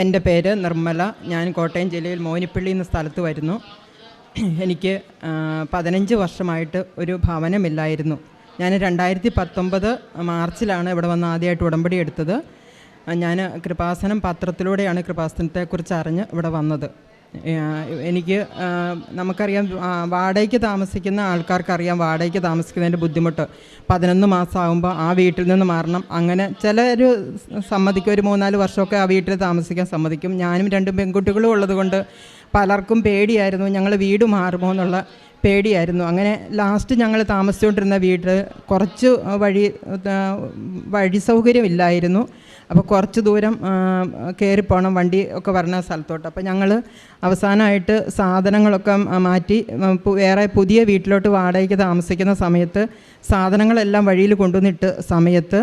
എന്റെ പേര് നിർമ്മല. ഞാൻ കോട്ടയം ജില്ലയിൽ മോനിപ്പള്ളി എന്ന സ്ഥലത്ത് വരുന്നു. എനിക്ക് പതിനഞ്ച് വർഷമായിട്ട് ഒരു ഭവനമില്ലായിരുന്നു. ഞാൻ രണ്ടായിരത്തി പത്തൊമ്പത് മാർച്ചിലാണ് ഇവിടെ വന്ന് ആദ്യമായിട്ട് ഉടമ്പടി എടുത്തത്. ഞാൻ കൃപാസനം പത്രത്തിലൂടെയാണ് കൃപാസനത്തെക്കുറിച്ച് അറിഞ്ഞ് ഇവിടെ വന്നത്. എനിക്ക് നമുക്കറിയാം വാടകയ്ക്ക് താമസിക്കുന്ന ആൾക്കാർക്കറിയാം വാടകയ്ക്ക് താമസിക്കുന്നതിന്റെ ബുദ്ധിമുട്ട്. പതിനൊന്ന് മാസമാകുമ്പോൾ ആ വീട്ടിൽ നിന്ന് മാറണം. അങ്ങനെ ചില ഒരു സമ്മതിക്കും. ഒരു മൂന്നാൽ വർഷമൊക്കെ ആ വീട്ടിൽ താമസിക്കാൻ സമ്മതിക്കും. ഞാനും രണ്ടും പെൺകുട്ടികളും ഉള്ളതുകൊണ്ട് പലർക്കും പേടിയായിരുന്നു. ഞങ്ങൾ വീട് മാറുമോ എന്നുള്ള പേടിയായിരുന്നു. അങ്ങനെ ലാസ്റ്റ് ഞങ്ങൾ താമസിച്ചുകൊണ്ടിരുന്ന വീട് കുറച്ച് വഴി വഴി സൗകര്യമില്ലായിരുന്നു. അപ്പോൾ കുറച്ച് ദൂരം കയറി പോകണം വണ്ടി ഒക്കെ വരുന്ന സ്ഥലത്തോട്ട്. അപ്പോൾ ഞങ്ങൾ അവസാനമായിട്ട് സാധനങ്ങളൊക്കെ മാറ്റി വേറെ പുതിയ വീട്ടിലോട്ട് വാടകയ്ക്ക് താമസിക്കുന്ന സമയത്ത് സാധനങ്ങളെല്ലാം വഴിയിൽ കൊണ്ടുവന്നിട്ട് സമയത്ത്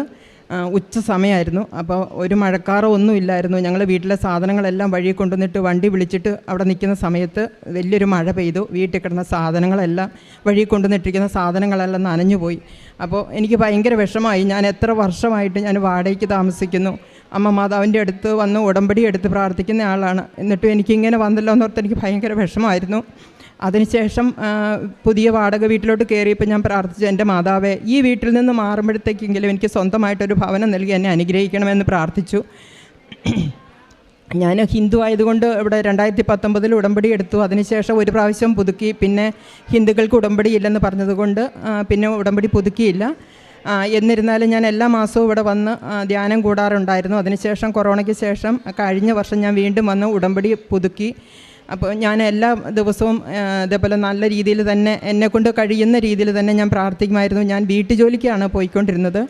ഉച്ച സമയമായിരുന്നു അപ്പോൾ ഒരു മഴക്കാറോ ഒന്നും ഇല്ലായിരുന്നു. ഞങ്ങൾ വീട്ടിലെ സാധനങ്ങളെല്ലാം വഴി കൊണ്ടുവന്നിട്ട് വണ്ടി വിളിച്ചിട്ട് അവിടെ നിൽക്കുന്ന സമയത്ത് വലിയൊരു മഴ പെയ്തു. വീട്ടിൽ കിടന്ന സാധനങ്ങളെല്ലാം വഴി കൊണ്ടുവന്നിട്ടിരിക്കുന്ന സാധനങ്ങളെല്ലാം നനഞ്ഞുപോയി അപ്പോൾ എനിക്ക് ഭയങ്കര വിഷമമായി ഞാൻ എത്ര വർഷമായിട്ട് ഞാൻ വാടകയ്ക്ക് താമസിക്കുന്നു. അമ്മ മാതാവിന്റെ അടുത്ത് വന്ന് ഉടമ്പടി എടുത്ത് പ്രാർത്ഥിക്കുന്ന ആളാണ്. എന്നിട്ടും എനിക്കിങ്ങനെ വന്നല്ലോ എന്നോർത്ത് എനിക്ക് ഭയങ്കര വിഷമമായിരുന്നു അതിനുശേഷം പുതിയ വാടക വീട്ടിലോട്ട് കയറിയപ്പോൾ ഞാൻ പ്രാർത്ഥിച്ചു എന്റെ മാതാവേ ഈ വീട്ടിൽ നിന്ന് മാറുമ്പോഴത്തേക്കെങ്കിലും എനിക്ക് സ്വന്തമായിട്ടൊരു ഭവനം നൽകി എന്നെ അനുഗ്രഹിക്കണമെന്ന് പ്രാർത്ഥിച്ചു. ഞാൻ ഹിന്ദു ആയതുകൊണ്ട് ഇവിടെ രണ്ടായിരത്തി പത്തൊമ്പതിൽ ഉടമ്പടി എടുത്തു. അതിനുശേഷം ഒരു പ്രാവശ്യം പുതുക്കി. പിന്നെ ഹിന്ദുക്കൾക്ക് ഉടമ്പടി ഇല്ലെന്ന് പറഞ്ഞതുകൊണ്ട് പിന്നെ ഉടമ്പടി പുതുക്കിയില്ല. എന്നിരുന്നാലും ഞാൻ എല്ലാ മാസവും ഇവിടെ വന്ന് ധ്യാനം കൂടാറുണ്ടായിരുന്നു. അതിനുശേഷം കൊറോണയ്ക്ക് ശേഷം കഴിഞ്ഞ വർഷം ഞാൻ വീണ്ടും വന്ന് ഉടമ്പടി പുതുക്കി. അപ്പോൾ ഞാൻ എല്ലാ ദിവസവും ഇതേപോലെ നല്ല രീതിയിൽ തന്നെ എന്നെക്കൊണ്ട് കഴിയുന്ന രീതിയിൽ തന്നെ ഞാൻ പ്രാർത്ഥിക്കുമായിരുന്നു. ഞാൻ വീട്ടുജോലിക്കാണ് പോയിക്കൊണ്ടിരുന്നത്.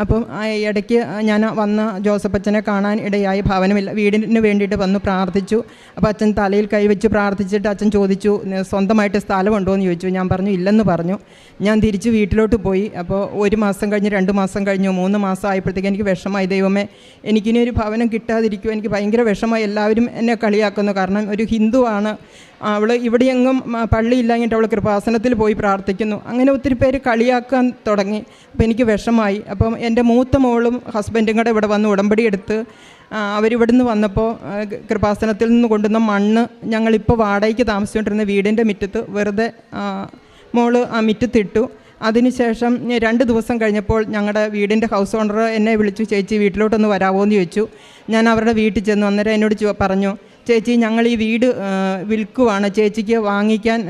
അപ്പം ഇടയ്ക്ക് ഞാൻ വന്ന ജോസഫ് അച്ഛനെ കാണാൻ ഇടയായി. ഭവനമില്ല വീടിന് വേണ്ടിയിട്ട് വന്ന് പ്രാർത്ഥിച്ചു. അപ്പോൾ അച്ഛൻ തലയിൽ കൈവച്ച് പ്രാർത്ഥിച്ചിട്ട് അച്ഛൻ ചോദിച്ചു സ്വന്തമായിട്ട് സ്ഥലമുണ്ടോ? എന്ന് ചോദിച്ചു. ഞാൻ പറഞ്ഞു ഇല്ലെന്ന് പറഞ്ഞു. ഞാൻ തിരിച്ച് വീട്ടിലോട്ട് പോയി. അപ്പോൾ ഒരു മാസം കഴിഞ്ഞ് രണ്ട് മാസം കഴിഞ്ഞു മൂന്ന് മാസം ആയപ്പോഴത്തേക്ക് എനിക്ക് വിഷമായി ദൈവമേ എനിക്കിനി ഒരു ഭവനം കിട്ടാതിരിക്കുമോ എനിക്ക് ഭയങ്കര വിഷമായി എല്ലാവരും എന്നെ കളിയാക്കുന്നു. കാരണം ഒരു ഹിന്ദുവാണ്. അവൾ ഇവിടെയെങ്ങും പള്ളി പള്ളിയില്ലാഞ്ഞിട്ട് അവൾ കൃപാസനത്തിൽ പോയി പ്രാർത്ഥിക്കുന്നു. അങ്ങനെ ഒത്തിരി പേര് കളിയാക്കാൻ തുടങ്ങി. അപ്പോൾ എനിക്ക് വിഷമായി അപ്പം എന്റെ മൂത്ത മോളും ഹസ്ബൻഡും കൂടെ ഇവിടെ വന്ന് ഉടമ്പടി എടുത്ത് അവരിവിടുന്ന് വന്നപ്പോൾ കൃപാസനത്തിൽ നിന്ന് കൊണ്ടുവന്ന മണ്ണ് ഞങ്ങളിപ്പോൾ വാടകയ്ക്ക് താമസിച്ചുകൊണ്ടിരുന്ന വീടിന്റെ മുറ്റത്ത് വെറുതെ മോൾ ആ മുറ്റത്തിട്ടു. അതിനുശേഷം രണ്ട് ദിവസം കഴിഞ്ഞപ്പോൾ ഞങ്ങളുടെ വീടിന്റെ ഹൗസ് ഓണർ എന്നെ വിളിച്ചു ചേച്ചി വീട്ടിലോട്ടൊന്ന് വരാമോ എന്ന് ചോദിച്ചു. ഞാൻ അവരുടെ വീട്ടിൽ ചെന്ന്. അന്നേരം എന്നോട് പറഞ്ഞു ചേച്ചി ഞങ്ങൾ ഈ വീട് വിൽക്കുവാണ്. ചേച്ചിക്ക് വാങ്ങിക്കാൻ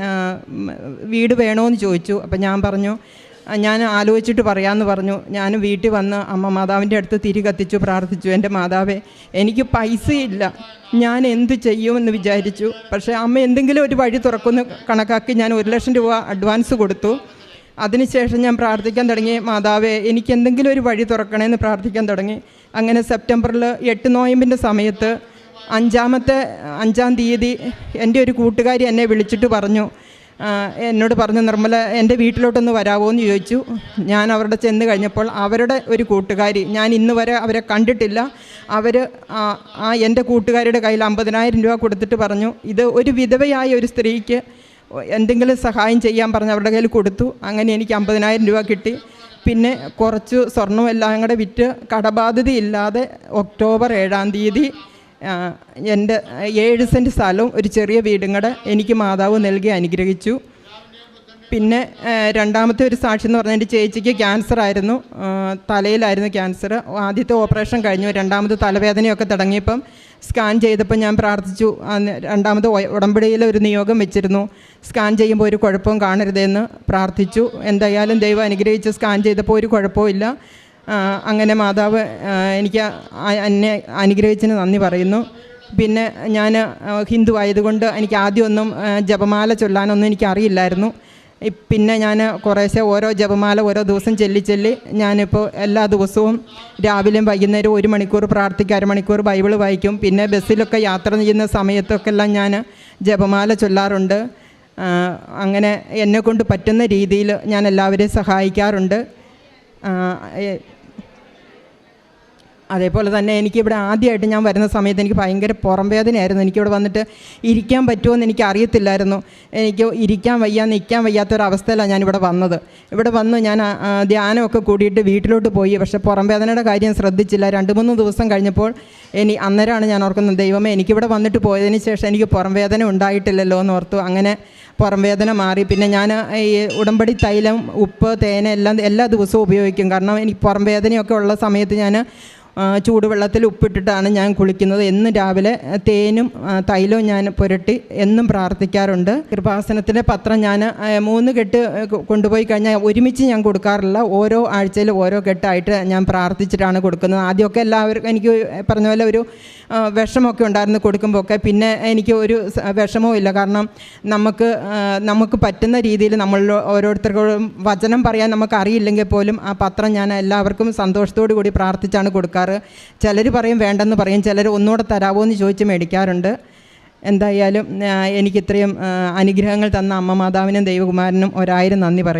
വീട് വേണമെന്ന് ചോദിച്ചു. അപ്പം ഞാൻ പറഞ്ഞു "ആ, ഞാൻ ആലോചിച്ചിട്ട് പറയാമെന്ന് പറഞ്ഞു. ഞാൻ വീട്ടിൽ വന്ന് അമ്മ മാതാവിന്റെ അടുത്ത് തിരി കത്തിച്ചു പ്രാർത്ഥിച്ചു. എന്റെ മാതാവേ എനിക്ക് പൈസയില്ല. ഞാൻ എന്ത് ചെയ്യുമെന്ന് വിചാരിച്ചു. പക്ഷേ അമ്മ എന്തെങ്കിലും ഒരു വഴി തുറക്കുന്ന കണക്കാക്കി ഞാൻ ഒരു ലക്ഷം രൂപ അഡ്വാൻസ് കൊടുത്തു. അതിനുശേഷം ഞാൻ പ്രാർത്ഥിക്കാൻ തുടങ്ങി. മാതാവേ എനിക്ക് എന്തെങ്കിലും ഒരു വഴി തുറക്കണമെന്ന് പ്രാർത്ഥിക്കാൻ തുടങ്ങി. അങ്ങനെ സെപ്റ്റംബറിൽ എട്ട് നോയമ്പിന്റെ സമയത്ത് അഞ്ചാമത്തെ അഞ്ചാം തീയതി എന്റെ ഒരു കൂട്ടുകാരി എന്നെ വിളിച്ചിട്ട് പറഞ്ഞു എന്നോട് പറഞ്ഞു നിർമ്മല എന്റെ വീട്ടിലോട്ടൊന്ന് വരാമോ എന്ന് ചോദിച്ചു. ഞാൻ അവരുടെ ചെന്ന് കഴിഞ്ഞപ്പോൾ അവരുടെ ഒരു കൂട്ടുകാരി ഞാൻ ഇന്ന് വരെ അവരെ കണ്ടിട്ടില്ല. അവർ ആ എന്റെ കൂട്ടുകാരിയുടെ കയ്യിൽ അമ്പതിനായിരം രൂപ കൊടുത്തിട്ട് പറഞ്ഞു ഇത് ഒരു വിധവയായ ഒരു സ്ത്രീക്ക് എന്തെങ്കിലും സഹായം ചെയ്യാൻ പറഞ്ഞ് അവരുടെ കയ്യിൽ കൊടുത്തു. അങ്ങനെ എനിക്ക് അമ്പതിനായിരം രൂപ കിട്ടി. പിന്നെ കുറച്ച് സ്വർണമെല്ലാം കൂടെ വിറ്റ് കടബാധ്യതയില്ലാതെ ഒക്ടോബർ ഏഴാം തീയതി എന്റെ ഏഴ് സെന്റ് സ്ഥലവും ഒരു ചെറിയ വീടും കൂടെ എനിക്ക് മാതാവ് നൽകി അനുഗ്രഹിച്ചു. പിന്നെ രണ്ടാമത്തെ ഒരു സാക്ഷി എന്ന് പറഞ്ഞാൽ എന്റെ ചേച്ചിക്ക് ക്യാൻസർ ആയിരുന്നു. തലയിലായിരുന്നു ക്യാൻസർ ആദ്യത്തെ ഓപ്പറേഷൻ കഴിഞ്ഞു. രണ്ടാമത് തലവേദനയൊക്കെ തുടങ്ങിയപ്പം സ്കാൻ ചെയ്തപ്പോൾ ഞാൻ പ്രാർത്ഥിച്ചു. രണ്ടാമത് ഉടമ്പടിയിൽ ഒരു നിയോഗം വെച്ചിരുന്നു. സ്കാൻ ചെയ്യുമ്പോൾ ഒരു കുഴപ്പവും കാണരുതെന്ന് പ്രാർത്ഥിച്ചു. എന്തായാലും ദൈവം അനുഗ്രഹിച്ച് സ്കാൻ ചെയ്തപ്പോൾ ഒരു കുഴപ്പവും ആ, അങ്ങനെ മാതാവ് എനിക്ക് എന്നെ അനുഗ്രഹിച്ചതിന് നന്ദി പറയുന്നു. പിന്നെ ഞാൻ ഹിന്ദു ആയതുകൊണ്ട് എനിക്ക് ആദ്യമൊന്നും ജപമാല ചൊല്ലാനൊന്നും എനിക്ക് അറിയില്ലായിരുന്നു. പിന്നെ ഞാൻ കുറേശ്ശെ ഓരോ ജപമാല ഓരോ ദിവസം ചൊല്ലി ചൊല്ലി ഞാനിപ്പോൾ എല്ലാ ദിവസവും രാവിലെയും വൈകുന്നേരം ഒരു മണിക്കൂർ പ്രാർത്ഥിക്കും അരമണിക്കൂർ ബൈബിൾ വായിക്കും. പിന്നെ ബസ്സിലൊക്കെ യാത്ര ചെയ്യുന്ന സമയത്തൊക്കെ എല്ലാം ഞാൻ ജപമാല ചൊല്ലാറുണ്ട്. അങ്ങനെ എന്നെക്കൊണ്ട് പറ്റുന്ന രീതിയിൽ ഞാൻ എല്ലാവരെയും സഹായിക്കാറുണ്ട്. ആ, എ- അതേപോലെ തന്നെ എനിക്കിവിടെ ആദ്യമായിട്ട് ഞാൻ വരുന്ന സമയത്ത് എനിക്ക് ഭയങ്കര പുറം വേദനയായിരുന്നു എനിക്കിവിടെ വന്നിട്ട് ഇരിക്കാൻ പറ്റുമോയെന്ന് എനിക്ക് അറിയത്തില്ലായിരുന്നു എനിക്ക് ഇരിക്കാൻ വയ്യ നിൽക്കാൻ വയ്യാത്തൊരവസ്ഥയിലാണ് ഞാനിവിടെ വന്നത്. ഇവിടെ വന്ന് ഞാൻ ധ്യാനമൊക്കെ കൂടിയിട്ട് വീട്ടിലോട്ട് പോയി. പക്ഷെ പുറം വേദനയുടെ കാര്യം ശ്രദ്ധിച്ചില്ല. രണ്ട് മൂന്ന് ദിവസം കഴിഞ്ഞപ്പോൾ ഇനി അന്നേരമാണ് ഞാൻ ഓർക്കുന്നത് ദൈവമേ എനിക്കിവിടെ വന്നിട്ട് പോയതിന് ശേഷം എനിക്ക് പുറം വേദന ഉണ്ടായിട്ടില്ലല്ലോ എന്ന് ഓർത്തു. അങ്ങനെ പുറം വേദന മാറി. പിന്നെ ഞാൻ ഈ ഉടമ്പടി തൈലം ഉപ്പ് തേന എല്ലാം എല്ലാ ദിവസവും ഉപയോഗിക്കും. കാരണം എനിക്ക് പുറം വേദനയൊക്കെ ഉള്ള സമയത്ത് ഞാൻ ചൂടുവെള്ളത്തിൽ ഉപ്പിട്ടിട്ടാണ് ഞാൻ കുളിക്കുന്നത്. എന്നും രാവിലെ തേനും തൈലവും ഞാൻ പുരട്ടി എന്നും പ്രാർത്ഥിക്കാറുണ്ട്. കൃപാസനത്തിന്റെ പത്രം ഞാൻ മൂന്ന് കെട്ട് കൊണ്ടുപോയി കഴിഞ്ഞാൽ ഒരുമിച്ച് ഞാൻ കൊടുക്കാറില്ല. ഓരോ ആഴ്ചയിൽ ഓരോ കെട്ടായിട്ട് ഞാൻ പ്രാർത്ഥിച്ചിട്ടാണ് കൊടുക്കുന്നത്. ആദ്യമൊക്കെ എല്ലാവർക്കും എനിക്ക് പറഞ്ഞ പോലെ ഒരു ആ, വിഷമമൊക്കെ ഉണ്ടായിരുന്നു കൊടുക്കുമ്പോൾ ഒക്കെ പിന്നെ എനിക്ക് ഒരു വിഷമവും ഇല്ല. കാരണം നമുക്ക് നമുക്ക് പറ്റുന്ന രീതിയിൽ നമ്മൾ ഓരോരുത്തർക്കും വചനം പറയാൻ നമുക്ക് അറിയില്ലെങ്കിൽ പോലും ആ പത്രം ഞാൻ എല്ലാവർക്കും സന്തോഷത്തോടു കൂടി പ്രാർത്ഥിച്ചാണ് കൊടുക്കാറ്. ചിലർ പറയും വേണ്ടെന്ന് പറയും. ചിലർ ഒന്നുകൂടെ തരാമോ എന്ന് ചോദിച്ച് മേടിക്കാറുണ്ട്. എന്തായാലും ആ, എനിക്ക് ഇത്രയും ആ, അനുഗ്രഹങ്ങൾ തന്ന അമ്മ മാതാവിനും ദൈവകുമാരനും ഒരായിരം നന്ദി പറയുന്നു.